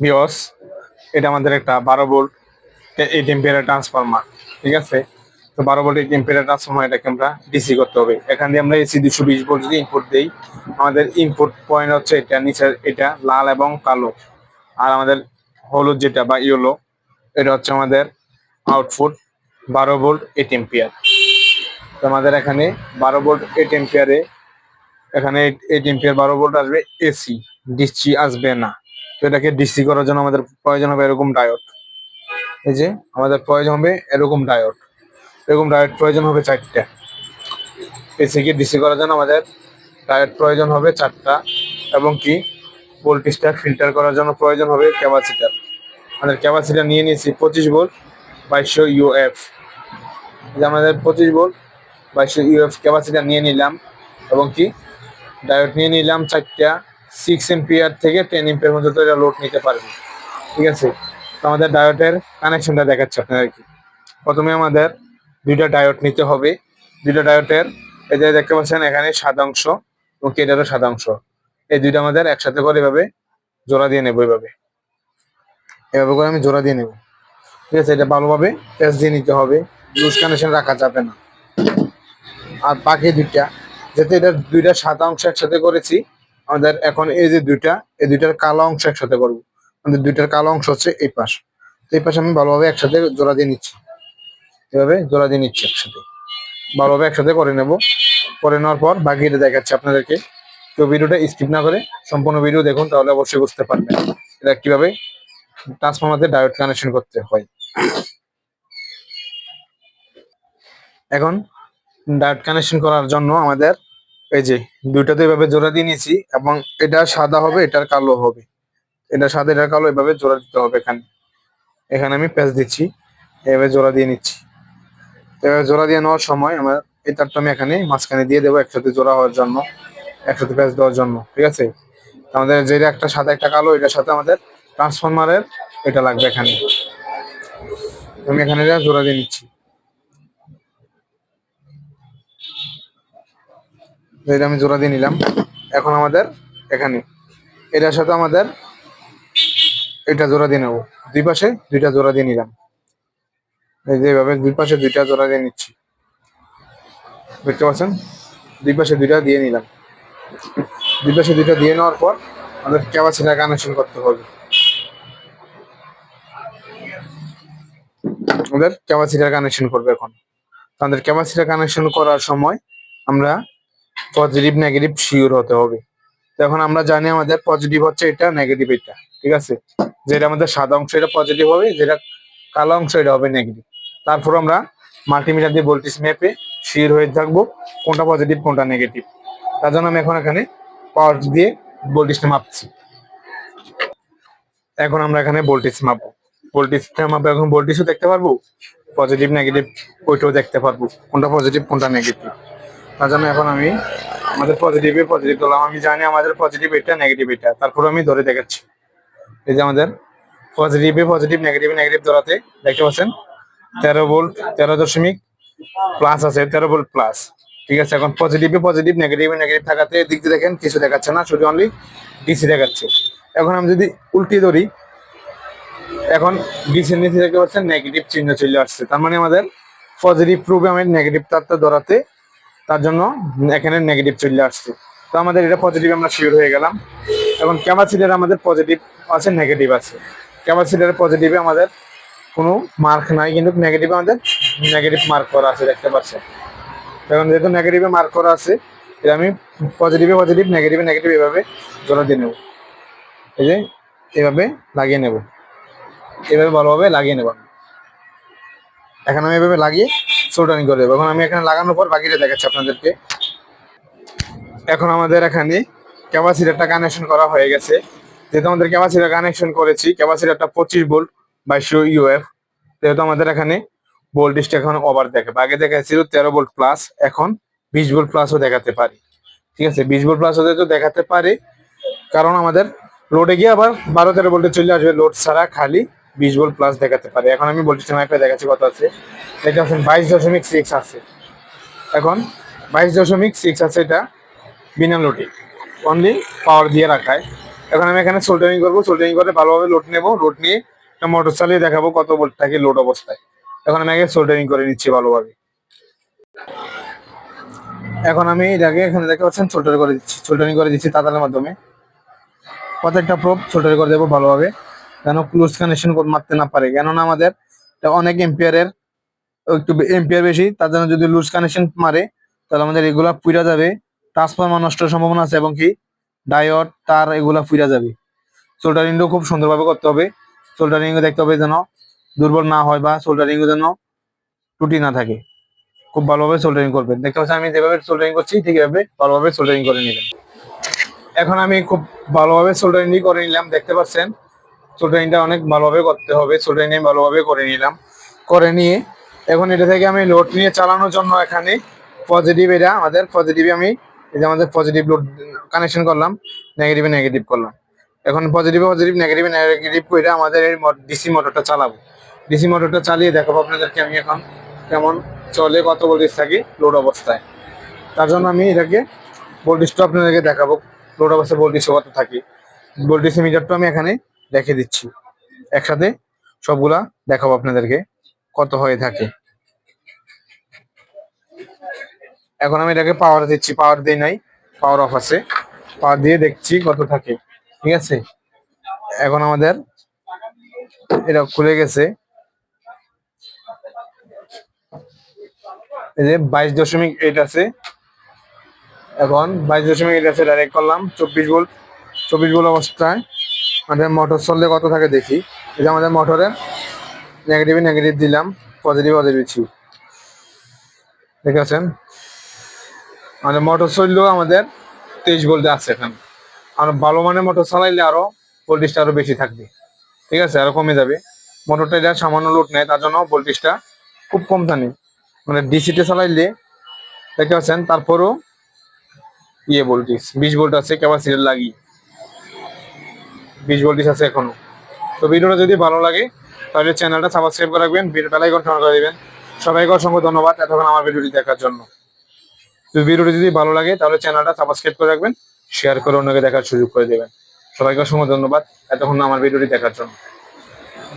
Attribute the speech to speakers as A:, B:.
A: বিওস এটা আমাদের একটা বারো ভোল্ট এই টেম্পিয়ারের ট্রান্সফরমার ঠিক আছে? তো বারো ভোল্ট এই টেম্পিয়ারের ট্রান্সফরমার এটাকে আমরা ডিসি করতে হবে। এখান দিয়ে আমরা এসি দুশো বিশ ভোল্ট যদি ইনপুট দিই, আমাদের ইনপুট পয়েন্ট হচ্ছে এটা, নিচের এটা, লাল এবং কালো। আর আমাদের হলুদ যেটা বা ইয়েলো, এটা হচ্ছে আমাদের আউটপুট বারো ভোল্ট এইট এম্পিয়ার তো আমাদের এখানে বারো ভোল্ট এইট এম্পিয়ারে এখানে এইট এম্পিয়ার বারো ভোল্ট আসবে এসি ডিসি আসবে না। তো এটাকে ডিসি করার জন্য আমাদের প্রয়োজন হবে এরকম ডায়োড এই যে, আমাদের প্রয়োজন হবে এরকম ডায়োড এরকম ডায়োড প্রয়োজন হবে চারটা। এসিকে ডিসি করার জন্য আমাদের ডায়োড প্রয়োজন হবে চারটা এবং কি ভোল্টেজটা ফিল্টার করার জন্য প্রয়োজন হবে ক্যাপাসিটার আমাদের ক্যাপাসিটার নিয়ে নিয়েছি পঁচিশ ভোল্ট বাইশশো ইউএফ আমাদের পঁচিশ ভোল্ট বাইশশো ইউএফ ক্যাপাসিটার নিয়ে নিলাম এবং কি ডায়োড নিয়ে নিলাম চারটা সিক্স এম্পিয়ার থেকে টেন এম্পিয়ার পর্যন্ত এটা লোড নিতে পারবে। ঠিক আছে? তো আমাদের ডায়োডের কানেকশনটা দেখাচ্ছে আপনাদেরকে। প্রথমে আমাদের দুইটা ডায়োড নিতে হবে। দুইটা ডায়োডের এই যে দেখতে পাচ্ছেন, এখানে সাদা অংশ এবং কেটারও সাদা অংশ। এই দুইটা আমাদের একসাথে করে এভাবে জোড়া দিয়ে নেব এভাবে। এভাবে করে আমি জোড়া দিয়ে নেব। ঠিক আছে? এটা ভালোভাবে প্যাচ দিয়ে নিতে হবে। লুজ কানেকশন রাখা যাবে না। আর বাকি দুইটা, যেহেতু এটা দুইটা সাদা অংশ একসাথে করেছি আমাদের এখন এই যে দুইটা, এই দুইটার কালো অংশ একসাথে করব। আমাদের দুইটার কালো অংশ হচ্ছে এই পাশ। এই পাশে আমি ভালোভাবে একসাথে জোড়া দিয়ে নিচ্ছি। এভাবে জোড়া দিয়ে নিচ্ছি একসাথে। ভালোভাবে একসাথে করে নেব। করে নেওয়ার পর বাকিটা দেখাচ্ছি আপনাদেরকে। তো ভিডিওটা স্কিপ না করে সম্পূর্ণ ভিডিও দেখুন, তাহলে অবশ্যই বুঝতে পারবেন এটা কীভাবে ট্রান্সফরমারতে ডায়োড কানেকশন করতে হয়। এখন ডায়োড কানেকশন করার জন্য আমাদের এই যে দুইটাতে এভাবে জোড়া দিয়ে নিয়েছি, এবং এটা সাদা হবে, এটার কালো হবে। এটা সাদা, এটার কালো, এভাবে জোড়া দিতে হবে এখানে। এখানে আমি প্যাচ দিচ্ছি, এভাবে জোড়া দিয়ে নিচ্ছি। এভাবে জোড়া দিয়ে নেওয়ার সময় আমার এই তারটা আমি এখানে মাঝখানে দিয়ে দেবো একসাথে জোড়া হওয়ার জন্য, একসাথে প্যাচ দেওয়ার জন্য, ঠিক আছে? আমাদের যেটা একটা সাদা, একটা কালো, এটার সাথে আমাদের ট্রান্সফরমারের এটা লাগবে এখানে। আমি এখানে জোড়া দিয়ে নিচ্ছি। এটা আমি জোড়া দিয়ে নিলাম, এখন আমাদের এখানে। এটার সাথে আমাদের এটা জোড়া দিয়ে নেব। দুই পাশে দুইটা জোড়া দিয়ে নিলাম। এই যে এইভাবে দুই পাশে দুইটা জোড়া দিয়ে নিচ্ছি। দেখতে পাচ্ছেন? দুই পাশে দুইটা দিয়ে নিলাম। দুই পাশে দুইটা দিয়ে নেওয়ার পর আমাদের ক্যাপাসিটার কানেকশন করতে হবে। আমাদের ক্যাপাসিটার কানেকশন করবে এখন। আমাদের ক্যাপাসিটার কানেকশন করার সময় আমরা পজিটিভ নেগেটিভ শিওর হতে হবে। তো এখন আমরা জানি আমাদের পজিটিভ হচ্ছে এটা নেগেটিভ এটা, ঠিক আছে? যেটা আমাদের সাদা অংশ, এটা পজিটিভ হবে, যেটা কালো অংশ, এটা হবে নেগেটিভ তারপর আমরা মাল্টিমিটার দিয়ে ভোল্টেজ মেপে শিওর হয়ে থাকব কোনটা পজিটিভ কোনটা নেগেটিভ তার জন্য আমি এখন এখানে পাওয়ার দিয়ে ভোল্টেজটা মাপছি। এখন আমরা এখানে ভোল্টেজ মাপবো। ভোল্টেজটা মাপবো এখন ভোল্টেজও দেখতে পারব পজিটিভ নেগেটিভ ওইটাও দেখতে পারব, কোনটা পজিটিভ কোনটা নেগেটিভ তার জন্য এখন আমি আমাদের পজিটিভে পজিটিভ দিলাম আমি জানি আমাদের পজিটিভ এটা নেগেটিভ এটা। তারপর আমি ধরে দেখাচ্ছি। এই যে আমাদের পজিটিভে পজিটিভ নেগেটিভ নেগেটিভ ধরাতে দেখতে পাচ্ছেন, তেরো ভোল্ট তেরো দশমিক প্লাস আছে, তেরো ভোল্ট প্লাস ঠিক আছে, এখন পজিটিভে পজিটিভ নেগেটিভ নেগেটিভ থাকাতে এদিক দিয়ে দেখেন, কিছু দেখাচ্ছে না, শুধু অনলি ডিসি দেখাচ্ছে। এখন আমি যদি উল্টি ধরি, এখন ডিসির নিচে দেখতে পাচ্ছেন নেগেটিভ চিহ্ন চলে আসছে। তার মানে আমাদের পজিটিভ প্রুফে আমি নেগেটিভ তারটা ধরাতে তার জন্য এখানে নেগেটিভ চলে আসছে। তো আমাদের এটা পজিটিভ আমরা শিওর হয়ে গেলাম। এখন ক্যাপাসিটার আমাদের পজিটিভ আছে নেগেটিভ আছে। ক্যাপাসিটার পজিটিভে আমাদের কোনো মার্ক নাই, কিন্তু নেগেটিভে আমাদের নেগেটিভ মার্ক করা আছে, দেখতে পাচ্ছেন। এখন যেহেতু নেগেটিভে মার্ক করা আছে, এটা আমি পজিটিভে পজিটিভ নেগেটিভে নেগেটিভ এভাবে জোড়া দিয়ে নেব। এই যে এভাবে লাগিয়ে নেব। এভাবে ভালোভাবে লাগিয়ে নেব। এখন আমি এভাবে লাগিয়ে সোল্ডারিং করে। দেবো এখন আমি এখানে লাগানোর পর বাকিটা দেখাচ্ছি আপনাদেরকে। এখন আমাদের এখানে ক্যাপাসিটারটা কানেকশন করা হয়ে গেছে। যেহেতু আমাদের ক্যাপাসিটার কানেকশন করেছি, ক্যাপাসিটারটা পঁচিশ ভোল্ট বাইশশো ইউএফ যেহেতু আমাদের এখানে ভোল্টেজটা এখন ওভার দেখে। আগে দেখাচ্ছিল তেরো ভোল্ট প্লাস এখন বিশ ভোল্ট প্লাসও দেখাতে পারি। ঠিক আছে, বিশ ভোল্ট প্লাসও যেহেতু দেখাতে পারে, কারণ আমাদের লোডে গিয়ে আবার বারো তেরো ভোল্টে চলে আসবে লোড ছাড়া খালি। বিশ ভোল্ট প্লাস দেখাতে পারে। এখন আমি ভোল্টেজটা মাইপে দেখাচ্ছি কত আছে। দেখতে পাচ্ছেন বাইশ দশমিক সিক্স আছে। এখন বাইশ দশমিক সিক্স আছে এটা বিনা লোডে অনলি পাওয়ার দিয়ে রাখায় এখন আমি এখানে সোল্ডারিং করব। সোল্ডারিং করে ভালোভাবে লোড নেব। লোড নিয়ে একটা মোটর চালিয়ে দেখাবো কত ভোল্ট থাকে লোড অবস্থায়। এখন আমি আগে সোল্ডারিং করে নিচ্ছি ভালোভাবে। এখন আমি এটাকে এখানে দেখতে পাচ্ছেন সোল্ডার করে দিচ্ছি। সোল্ডারিং করে দিচ্ছি তাতালের মাধ্যমে। প্রত্যেকটা প্রোপ সোল্ডার করে দেবো ভালোভাবে। যেন ক্লোজ কানেকশন মারতে না পারে? কেননা আমাদের অনেক এম্পিয়ারের একটু এম্পিয়ার বেশি, তার জন্য যদি লুজ কানেকশন মারে, তাহলে আমাদের এগুলা পুইরা যাবে। ট্রান্সফরমার নষ্টের সম্ভাবনা আছে এবং কি? ডায়োড তার এগুলা পুইরা যাবে। সোল্ডারিংটাও খুব সুন্দরভাবে করতে হবে। সোল্ডারিং দেখতে হবে যেন দুর্বল না হয় বা সোল্ডারিং যেন ত্রুটি না থাকে। খুব ভালোভাবে সোল্ডারিং করবেন। দেখতে পাচ্ছি আমি যেভাবে সোল্ডারিং করছি, ঠিক এভাবে ভালোভাবে সোল্ডারিং করে নিলাম এখন আমি খুব ভালোভাবে সোল্ডারিং করে নিলাম। দেখতে পাচ্ছেন সোল্ডারিংটা অনেক ভালোভাবে করতে হবে সোল্ডারিং আমি ভালোভাবে করে নিলাম। করে নিয়ে এখন এটা থেকে আমি লোড নিয়ে চালানোর জন্য এখানে পজিটিভ এটা, আমাদের পজিটিভ আমি, এই যে আমাদের পজিটিভ লোড কানেকশন করলাম নেগেটিভে নেগেটিভ করলাম। এখন পজিটিভে পজিটিভ নেগেটিভে নেগেটিভ করে আমাদের এই ডিসি মোটরটা চালাবো। ডিসি মোটরটা চালিয়ে দেখাবো আপনাদেরকে আমি এখন কেমন চলে, কত ভোল্টেজ থাকি লোড অবস্থায়। তার জন্য আমি এটাকে ভোল্টেজটা আপনাদেরকে দেখাবো লোড অবস্থায় ভোল্টেজ কত থাকে। ভোল্টেজ মিটারটা আমি এখানে রেখে দিচ্ছি। একসাথে সবগুলা দেখাবো আপনাদেরকে কত হয়ে থাকে। এখন আমি এটাকে পাওয়ার দিচ্ছি পাওয়ার দিই নাই পাওয়ার অফ আছে। পাওয়ার দিয়ে দেখছি কত থাকে, ঠিক আছে? এখন আমাদের এটা খুলে গেছে। এই যে বাইশ দশমিক এইট আছে। এখন বাইশ দশমিক এইট আছে ডাইরেক্ট করলাম, চব্বিশ ভোল্ট চব্বিশ ভোল্ট অবস্থায় আমাদের মোটর চললে কত থাকে দেখি? যে আমাদের মোটরের নেগেটিভে নেগেটিভ দিলাম পজিটিভ পজিটিভ দিচ্ছি ঠিক আছেন আমাদের মোটর চললেও আমাদের তেইশ ভোল্টে আছে এখানে। আর ভালো মানের মোটর চালাইলে আরও ভোল্টেজটা আরও বেশি থাকবে। ঠিক আছে? আরও কমে যাবে। মোটরটা এটা সামান্য লোড নেয় তার জন্য ভোল্টেজটা খুব কম টানে মানে ডিসিতে চালাইলে দেখতে পাচ্ছেন তারপরও ইয়ে ভোল্টেজ বিশ ভোল্ট আছে ক্যাপাসিটার লাগিয়ে বিশ ভোল্টেজ আছে এখনও। তো ভিডিওটা যদি ভালো লাগে, তাহলে চ্যানেলটা সাবস্ক্রাইব করে রাখবেন ভিডিওটা লাইক করে দেবেন। সবাইকে অসংখ্য ধন্যবাদ এতক্ষণ আমার ভিডিওটি দেখার জন্য। তো ভিডিওটি যদি ভালো লাগে, তাহলে চ্যানেলটা সাবস্ক্রাইব করে রাখবেন শেয়ার করে অন্যকে দেখার সুযোগ করে দেবেন। সবাইকে অসংখ্য ধন্যবাদ, এতক্ষণ আমার ভিডিওটি দেখার জন্য।